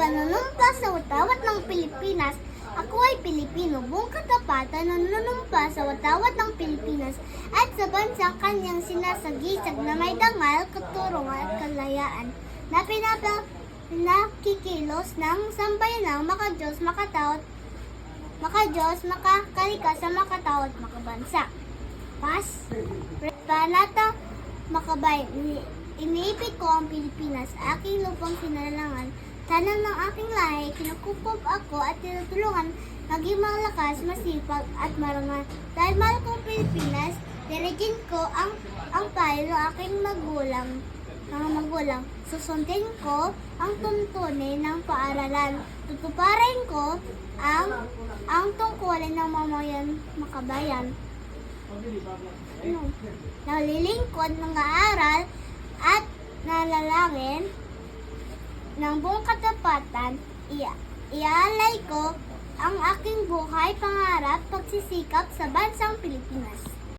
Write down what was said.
panunumpa sa watawat ng Pilipinas. Ako ay Pilipino, buong katapatan na nanunumpa sa watawat ng Pilipinas at sa bansang kanyang sinasagisag na may dangal, katurungan at kalayaan na pinapa nakikilos ng sambayanang makadiyos, makatawat, makadiyos, makakalika sa makatawat, makabansa. Pas, panata, makabay, ini- iniipit ko ang Pilipinas, aking lupang kinalalangan, tanang ng aking lahi, kinukupob ako at tinutulungan maging malakas, masipag at marangal. Dahil mahal ko ang Pilipinas, dirigin ko ang ang payo ng aking magulang, mga magulang. Susundin ko ang tuntunin ng paaralan. Tutuparin ko ang ang tungkulin ng mamayan makabayan. Ano? Nalilingkod ng aaral at nalalangin ng buong katapatan, ia iaalay ko ang aking buhay, pangarap, pagsisikap sa bansang Pilipinas.